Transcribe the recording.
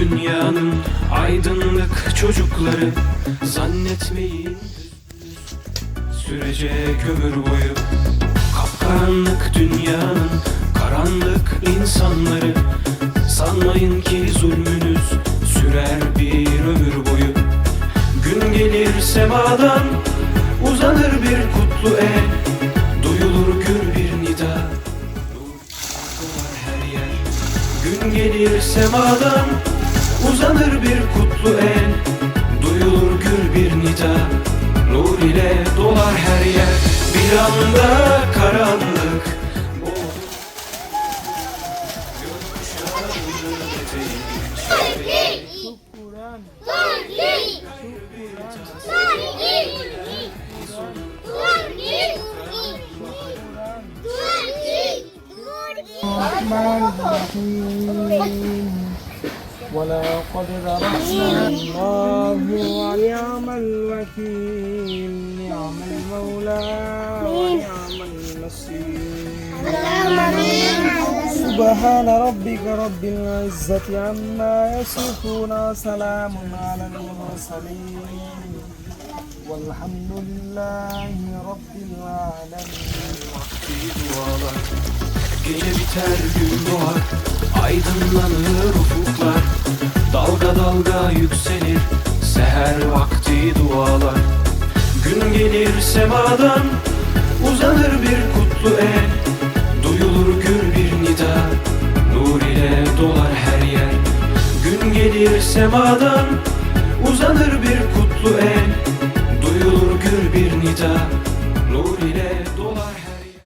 dünyanın aydınlık çocukları Zannetmeyin sürecek ömür boyu. Kapkaranlık dünyanın karanlık insanları Sanmayın ki zulmünüz sürer bir ömür boyu. Gün gelir semadan uzanır bir kutlu el Duyulur gür bir nida. Gün gelir semadan Uzanır bir kutlu el Duyulur gür bir nida. Nur ile dolar her yer Bir anda karanlık. Rahman Rahim ولقد ذرأنا الله ونعم الوكيل. نعم المولى ونعم النصير. سبحان ربك رب العزة عما يصفون وسلام على المرسلين. والحمد لله رب العالمين. Gece biter gün doğar Aydınlanır ufuklar dalga yükselir Seher vakti dualar. Gün gelir semadan Uzanır bir kutlu el Duyulur gür bir nida Nur ile dolar her yer. Gün gelir semadan Uzanır bir kutlu el Duyulur gür bir nida Nur ile dolar her